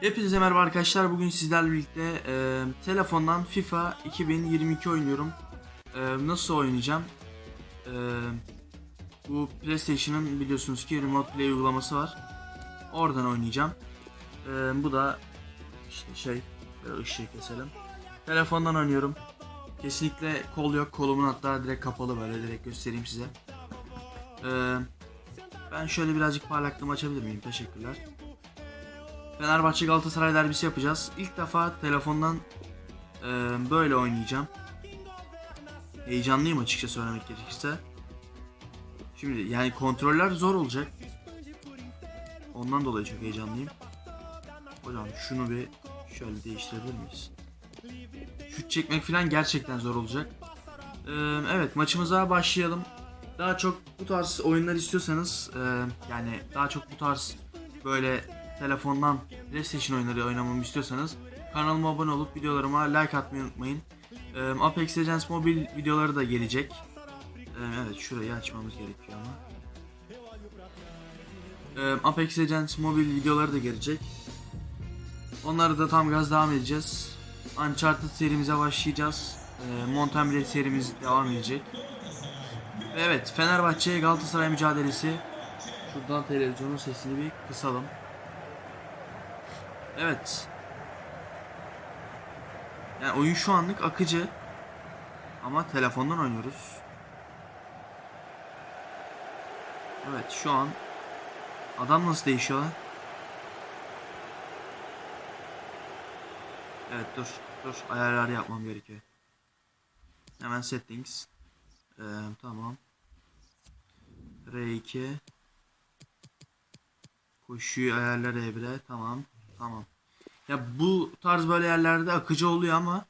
Hepinize merhaba arkadaşlar. Bugün sizlerle birlikte e, telefondan FIFA 2022 oynuyorum. E, nasıl oynayacağım? E, bu PlayStation'ın biliyorsunuz ki Remote Play uygulaması var. Oradan oynayacağım. E, bu da işte şey, ışığı keselim. Telefondan oynuyorum. Kesinlikle kol yok. Kolumun hatta direkt kapalı böyle direkt göstereyim size. E, ben şöyle birazcık parlaklığımı açabilir miyim? Teşekkürler. Fenerbahçe Galatasaray derbisi yapacağız. İlk defa telefondan e, böyle oynayacağım. Heyecanlıyım açıkça söylemek gerekirse. Şimdi yani kontroller zor olacak. Ondan dolayı çok heyecanlıyım. Hocam şunu bir şöyle değiştirebilir miyiz? Şut çekmek falan gerçekten zor olacak. E, evet maçımıza başlayalım. Daha çok bu tarz oyunlar istiyorsanız e, yani daha çok bu tarz böyle telefondan PlayStation oyunları oynamamı istiyorsanız kanalıma abone olup videolarıma like atmayı unutmayın. Apex Legends mobil videoları da gelecek. Evet şurayı açmamız gerekiyor ama. Apex Legends mobil videoları da gelecek. Onları da tam gaz devam edeceğiz. Uncharted serimize başlayacağız. Ee, Mountain Blade serimiz devam edecek. Ve Evet Fenerbahçe Galatasaray mücadelesi. Şuradan televizyonun sesini bir kısalım. Evet. Yani oyun şu anlık akıcı. Ama telefondan oynuyoruz. Evet şu an adam nasıl değişiyor? Evet dur dur ayarlar yapmam gerekiyor. Hemen settings. Ee, tamam. R2 Koşuyu ayarlar evre. Tamam. Tamam. Ya bu tarz böyle yerlerde akıcı oluyor ama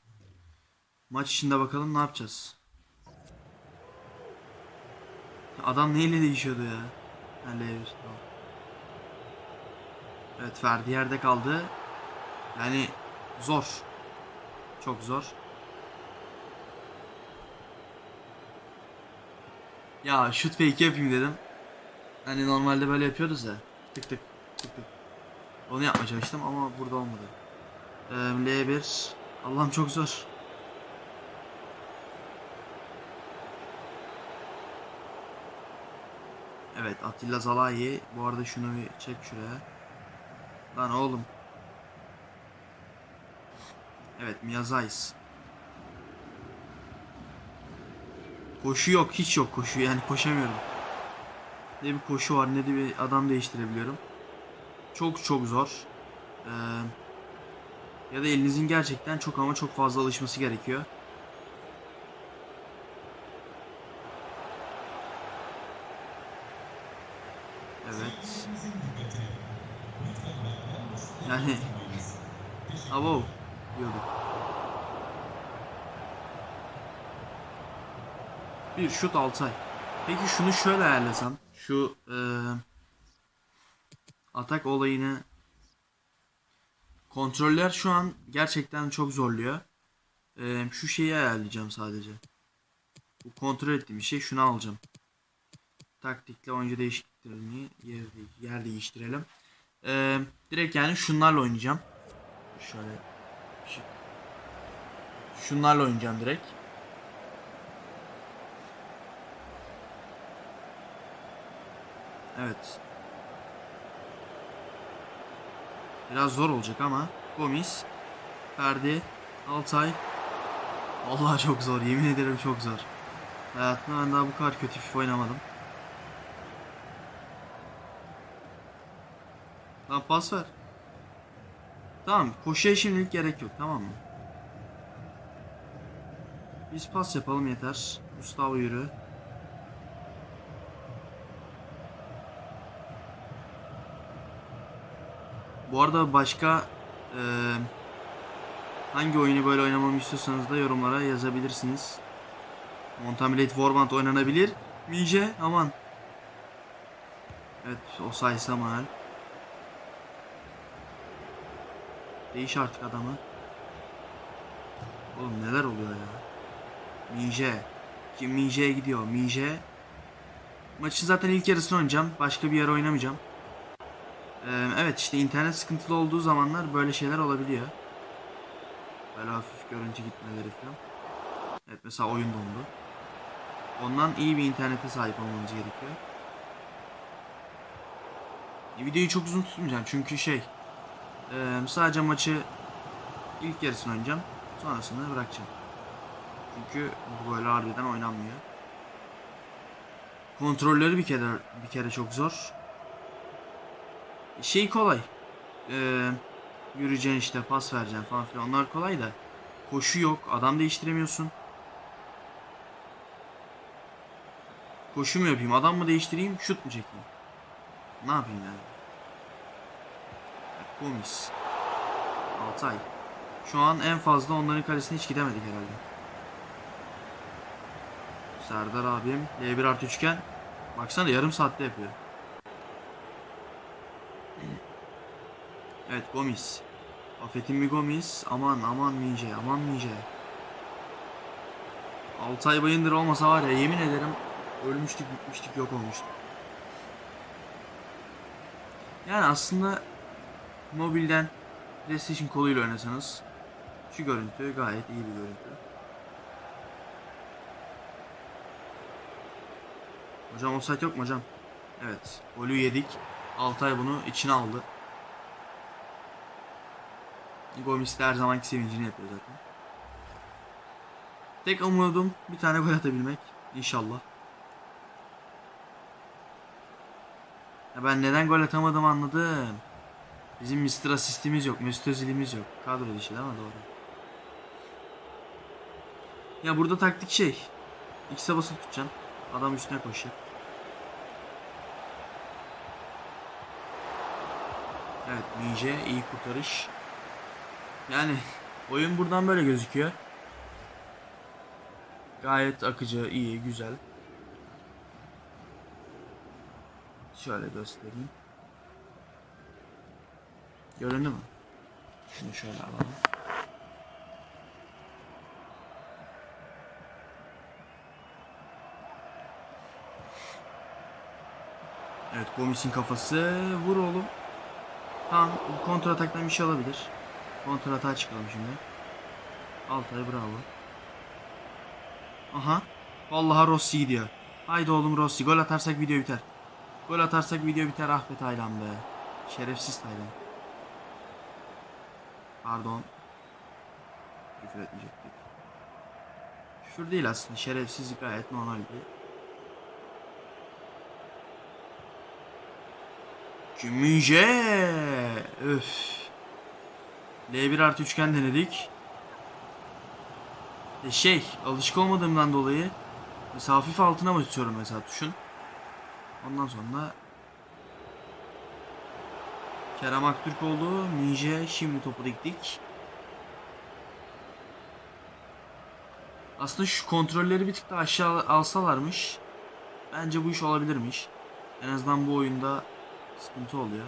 maç içinde bakalım ne yapacağız. Adam neyle değişiyordu ya? Ha, L1, tamam. Evet Ferdi yerde kaldı. Yani zor. Çok zor. Ya şut fake yapayım dedim. Hani normalde böyle yapıyoruz ya. Tık tık tık tık. Onu yapmaya çalıştım ama burada olmadı. Ee, L1 Allah'ım çok zor. Evet Atilla Zalayi. Bu arada şunu bir çek şuraya. Lan oğlum. Evet Miyazais. Koşu yok hiç yok koşu yani koşamıyorum. Ne bir koşu var ne de bir adam değiştirebiliyorum. Çok çok zor. Ee, ya da elinizin gerçekten çok ama çok fazla alışması gerekiyor. Evet. Yani Abo diyorduk. Bir şut Altay. Peki şunu şöyle ayarlasam. Şu eee atak olayını kontroller şu an gerçekten çok zorluyor. Eee, şu şeyi ayarlayacağım sadece. Bu kontrol ettiğim şey şunu alacağım. Taktikle oyuncu değişikliklerini yer, yer değiştirelim. Eee, direkt yani şunlarla oynayacağım. Şöyle şu- şunlarla oynayacağım direkt. Evet. Biraz zor olacak ama Gomis, Ferdi, Altay. Vallahi çok zor. Yemin ederim çok zor. Hayatımda ben daha bu kadar kötü FIFA oynamadım. Lan pas ver. Tamam. Koşuya şimdilik gerek yok. Tamam mı? Biz pas yapalım yeter. Gustavo yürü. Bu arada başka eee, hangi oyunu böyle oynamamı istiyorsanız da yorumlara yazabilirsiniz. Montamelate Warband oynanabilir. Mice aman. Evet o say Samuel. Değiş artık adamı. Oğlum neler oluyor ya. Mice. Kim Mice'ye gidiyor. Mice. Maçın zaten ilk yarısını oynayacağım. Başka bir yer oynamayacağım. Ee, evet işte internet sıkıntılı olduğu zamanlar böyle şeyler olabiliyor. Böyle hafif görüntü gitmeleri falan. Evet mesela oyun dondu. Ondan iyi bir internete sahip olmamız gerekiyor. E, Videoyu çok uzun tutmayacağım çünkü şey e, sadece maçı ilk yarısını oynayacağım. Sonrasını bırakacağım. Çünkü bu böyle harbiden oynanmıyor. Kontrolleri bir kere bir kere çok zor. Şey kolay. Ee, yürüyeceksin işte pas vereceksin falan filan onlar kolay da. Koşu yok. Adam değiştiremiyorsun. Koşu mu yapayım? Adam mı değiştireyim? Şut mu çekeyim? Ne yapayım yani? Gomis. Altay. Şu an en fazla onların kalesine hiç gidemedik herhalde. Serdar abim. L1 artı üçgen. Baksana yarım saatte yapıyor. Evet Gomis. Affetin bir Gomis. Aman aman Mince aman Mince. Altay Bayındır olmasa var ya yemin ederim ölmüştük bitmiştik yok olmuştuk. Yani aslında mobilden PlayStation koluyla oynasanız şu görüntü gayet iyi bir görüntü. Hocam offside yok mu hocam? Evet. Golü yedik. Altay bunu içine aldı. Gomis de her zamanki sevincini yapıyor zaten. Tek umudum bir tane gol atabilmek. İnşallah. Ya ben neden gol atamadım anladım. Bizim Mr. Asistimiz yok, Mesut Özil'imiz yok. Kadro dışı değil mi? Doğru. Ya burada taktik şey. X'e basılı tutacaksın. Adam üstüne koşacak. Evet Minje iyi kurtarış. Yani oyun buradan böyle gözüküyor. Gayet akıcı, iyi, güzel. Şöyle göstereyim. Göründü mü? Şunu şöyle alalım. Evet Gomis'in kafası. Vur oğlum. Tamam bu kontra ataktan bir şey olabilir. Kontra atağa çıkalım şimdi. Altay bravo. Aha. Vallahi Rossi gidiyor. Haydi oğlum Rossi. Gol atarsak video biter. Gol atarsak video biter. Ah be Taylan be. Şerefsiz Taylan. Pardon. Küfür etmeyecektik. Küfür değil aslında. Şerefsizlik gayet normal bir. Kümüce. Öf. L1 artı üçgen denedik. E şey alışık olmadığımdan dolayı mesela hafif altına tutuyorum mesela tuşun. Ondan sonra Kerem Aktürkoğlu, Ninja şimdi topu diktik. Aslında şu kontrolleri bir tık daha aşağı alsalarmış. Bence bu iş olabilirmiş. En azından bu oyunda sıkıntı oluyor.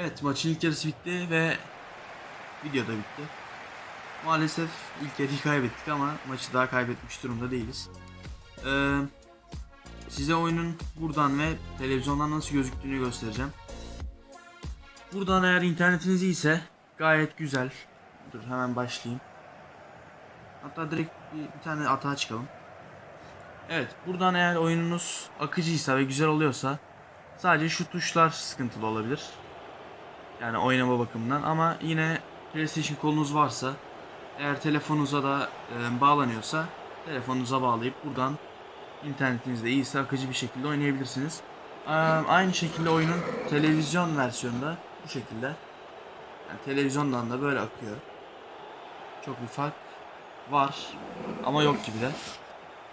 Evet maçın ilk yarısı bitti ve video da bitti. Maalesef ilk yarıyı kaybettik ama maçı daha kaybetmiş durumda değiliz. Ee, size oyunun buradan ve televizyondan nasıl gözüktüğünü göstereceğim. Buradan eğer internetiniz iyiyse gayet güzel. Dur hemen başlayayım. Hatta direkt bir, bir tane atağa çıkalım. Evet buradan eğer oyununuz akıcıysa ve güzel oluyorsa sadece şu tuşlar sıkıntılı olabilir. Yani oynama bakımından ama yine PlayStation kolunuz varsa eğer telefonunuza da e, bağlanıyorsa telefonunuza bağlayıp buradan internetiniz de iyiyse akıcı bir şekilde oynayabilirsiniz. E, aynı şekilde oyunun televizyon versiyonda bu şekilde. Yani televizyondan da böyle akıyor. Çok bir fark var ama yok gibi de.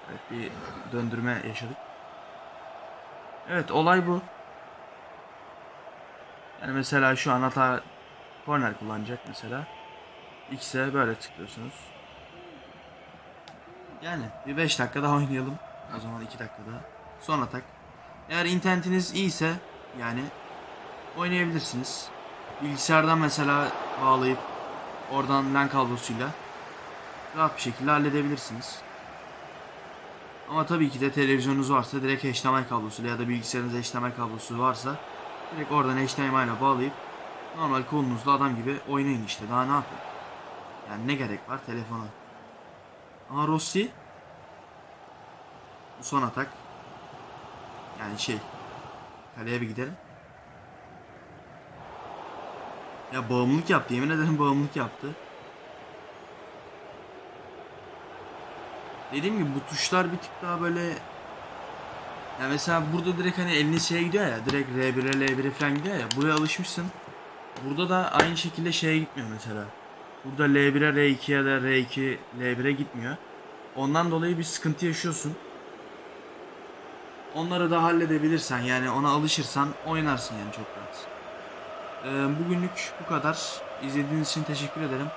Evet bir döndürme yaşadık. Evet olay bu. Yani mesela şu an hata korner kullanacak mesela. X'e böyle tıklıyorsunuz. Yani bir 5 dakika daha oynayalım. O zaman 2 dakika daha. Son atak. Eğer internetiniz iyiyse yani oynayabilirsiniz. Bilgisayardan mesela bağlayıp oradan LAN kablosuyla rahat bir şekilde halledebilirsiniz. Ama tabii ki de televizyonunuz varsa direkt HDMI kablosu ya da bilgisayarınızda HDMI kablosu varsa direkt oradan HDMI ile bağlayıp normal kolunuzda adam gibi oynayın işte. Daha ne yapayım? Yani ne gerek var telefona? Aha Rossi. Bu son atak. Yani şey. Kaleye bir gidelim. Ya bağımlılık yaptı. Yemin ederim bağımlılık yaptı. Dediğim gibi bu tuşlar bir tık daha böyle ya mesela burada direkt hani elini şeye gidiyor ya direkt R1'e L1'e falan gidiyor ya buraya alışmışsın. Burada da aynı şekilde şeye gitmiyor mesela. Burada L1'e R2'ye de R2 L1'e gitmiyor. Ondan dolayı bir sıkıntı yaşıyorsun. Onları da halledebilirsen yani ona alışırsan oynarsın yani çok rahat. Ee, bugünlük bu kadar. İzlediğiniz için teşekkür ederim.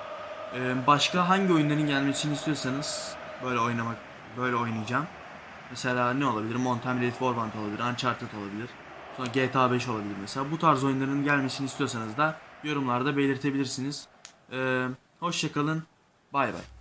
Ee, başka hangi oyunların gelmesini istiyorsanız böyle oynamak, böyle oynayacağım. Mesela ne olabilir? Mountain Blade Warband olabilir, Uncharted olabilir. Sonra GTA 5 olabilir mesela. Bu tarz oyunların gelmesini istiyorsanız da yorumlarda belirtebilirsiniz. Ee, hoşçakalın. Bay bay.